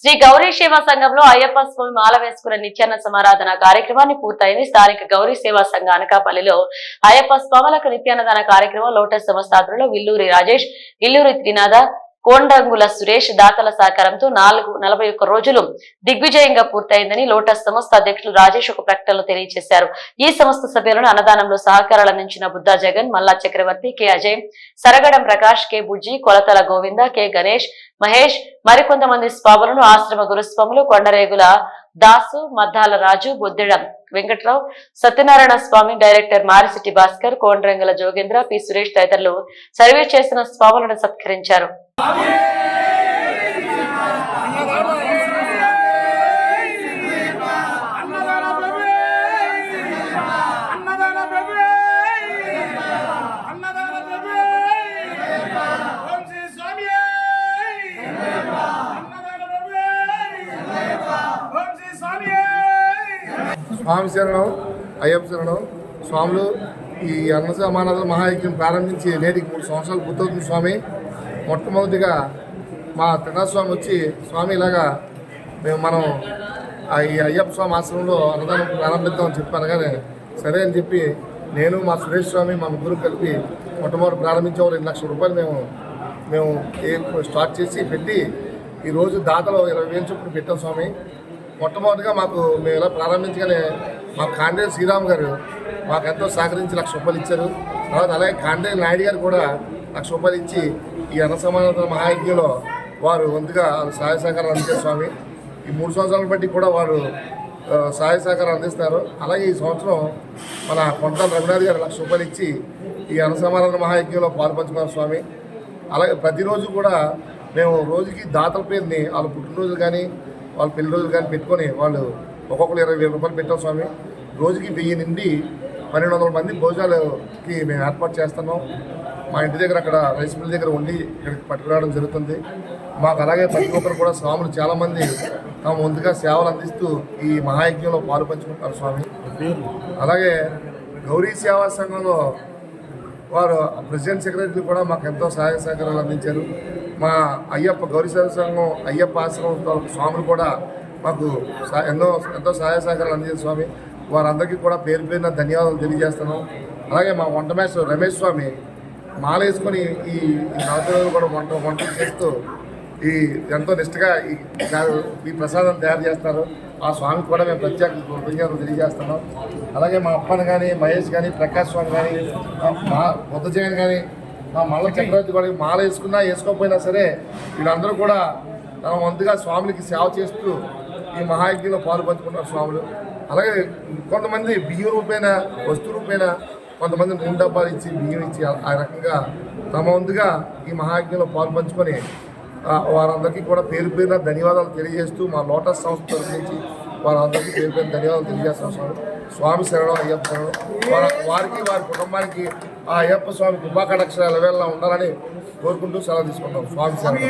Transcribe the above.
శ్రీ గౌరీ సేవా సంఘంలో అయ్యప్ప స్వామి మాల వేసుకున్న నిత్యాన్న సమారాధన కార్యక్రమాన్ని పూర్తయింది. స్థానిక గౌరీ సేవా సంఘ అనకాపల్లిలో అయ్యప్ప స్వాములకు నిత్యాన్నదాన కార్యక్రమం లోటస్ సంస్థాపనలో విల్లూరి రాజేష్ ఇల్లూరి త్రినాథ కోండంగుల సురేష్ దాతల సహకారంతో నాలుగు నలభై ఒక్క రోజులు దిగ్విజయంగా పూర్తయిందని లోటస్ సంస్థ అధ్యక్షులు రాజేష్ ఒక ప్రకటనలో తెలియజేశారు. ఈ సంస్థ సభ్యులను అన్నదానంలో సహకారాలు అందించిన Buddha Jagan Malla Chakravarthi K Ajay Saragadam Prakash K Bujji Kolathala Govinda K Ganesh Mahesh మరికొంతమంది స్వాములను ఆశ్రమ గురుస్వాములు కొండరేగుల దాసు మద్దాల రాజు బుద్దిడం వెంకట్రావు సత్యనారాయణ స్వామి డైరెక్టర్ మారిసిటి భాస్కర్ కోండ్రంగల జోగేంద్ర పి సురేష్ తదితరులు సర్వే చేసిన స్వాములను సత్కరించారు. స్వామి శరణం అయ్యప్ప శరణం. స్వాములు ఈ అన్న సమానాథ మహాయజ్ఞం ప్రారంభించి నేటికి మూడు సంవత్సరాలు పూర్తవుతుంది స్వామి. మొట్టమొదటిగా మా త్రినాథస్వామి వచ్చి స్వామి ఇలాగా మేము మనం ఈ అయ్యప్ప స్వామి ఆశ్రమంలో అన్నదానం ప్రారంభిద్దామని చెప్పాను. కానీ సరే అని చెప్పి నేను మా సురేష్ స్వామి మా ముగ్గురు కలిపి మొట్టమొదటి ప్రారంభించాము రెండు లక్షల రూపాయలు మేము మేము స్టార్ట్ చేసి పెట్టి ఈరోజు దాతలో ఇరవై వేలు చొప్పున పెట్టాం స్వామి. మొట్టమొదటిగా మాకు మేము ఇలా ప్రారంభించగానే మా కాండే శ్రీరామ్ గారు మాకు ఎంతో సహకరించి లక్ష రూపాయలు ఇచ్చారు. తర్వాత అలాగే కాండే నాయుడు గారు కూడా లక్ష రూపాయలు ఇచ్చి ఈ అన్న సమానత మహాయజ్ఞలో వారు వంతుగా సహాయ సహకారాలు అందించారు స్వామి. ఈ మూడు సంవత్సరాలు బట్టి కూడా వారు సహాయ సహకారం అందిస్తారు. అలాగే ఈ సంవత్సరం మన కొండ రఘునాథ్ గారు లక్ష రూపాయలు ఇచ్చి ఈ అన్న సమానత మహాయజ్ఞంలో పాల్పంచుకున్నారు స్వామి. అలాగే ప్రతిరోజు కూడా మేము రోజుకి దాతల పేరుని వాళ్ళ పుట్టినరోజులు కానీ వాళ్ళ పెళ్ళి రోజులు కానీ పెట్టుకొని వాళ్ళు ఒక్కొక్కరు ఇరవై వేల రూపాయలు పెట్టాం స్వామి. రోజుకి వెయ్యి నుండి పన్నెండు వందల మంది భోజనాలకి మేము ఏర్పాటు చేస్తున్నాం. మా ఇంటి దగ్గర అక్కడ రైస్ మిల్ దగ్గర ఉండి ఇక్కడికి పట్టుకురావడం జరుగుతుంది. మాకు అలాగే ప్రతి ఒక్కరు కూడా స్వాములు చాలామంది తమ ముందుగా సేవలు అందిస్తూ ఈ మహాయజ్ఞంలో పాలు పంచుకుంటారు స్వామి. అలాగే గౌరీ సేవా సంఘంలో వారు ప్రెసిడెంట్ సెక్రటరీ కూడా మాకు ఎంతో సహాయ సహకారాలు అందించారు. మా అయ్యప్ప గౌరీ సేవా సంఘం అయ్యప్ప ఆశ్రమం స్వాములు కూడా మాకు ఎన్నో ఎంతో సహాయ సహకారాలు అందించారు స్వామి. వారందరికీ కూడా పేరు పేరున ధన్యవాదాలు తెలియజేస్తున్నాం. అలాగే మా వంట రమేష్ స్వామి మాల వేసుకొని ఈ రోజులు కూడా వంట వంటలు చేస్తూ ఈ ఎంతో నిష్ఠగా ఈ ఈ ప్రసాదం తయారు చేస్తారు. ఆ స్వామికి కూడా మేము ప్రత్యేక కృతజ్ఞతలు తెలియజేస్తున్నాం. అలాగే మా అప్పని కానీ మహేష్ కానీ ప్రకాష్ స్వామి కానీ మా బుద్ధ జగన్ కానీ మా మల్ల చక్రవర్తి కూడా మాల వేసుకున్నా వేసుకోకపోయినా సరే వీళ్ళందరూ కూడా తమ వంతుగా స్వాములకి సేవ చేస్తూ ఈ మహాయజ్ఞంలో పాలు పంచుకుంటారు స్వాములు. అలాగే కొంతమంది బియ్యం రూపేణ వస్తు రూపేణ కొంతమంది రెండు డబ్బాలు ఇచ్చి బియ్యం ఇచ్చి ఆ- రకంగా తమ వంతుగా ఈ మహాయజ్ఞంలో పాలు పంచుకొని వారందరికీ కూడా పేరు పేరున ధన్యవాదాలు తెలియజేస్తూ మా లోటస్ సంస్థ తరఫు నుంచి వారందరికీ పేరు పేరున ధన్యవాదాలు తెలియజేస్తాం స్వామి. స్వామి శరణం అయ్యప్ప శరణం. వారికి వారి కుటుంబానికి ఆ అయ్యప్ప స్వామి కృపాకటాక్షరాలు ఎవరిలా ఉండాలని కోరుకుంటూ సెలవు తీసుకుంటాం. స్వామి శరణం.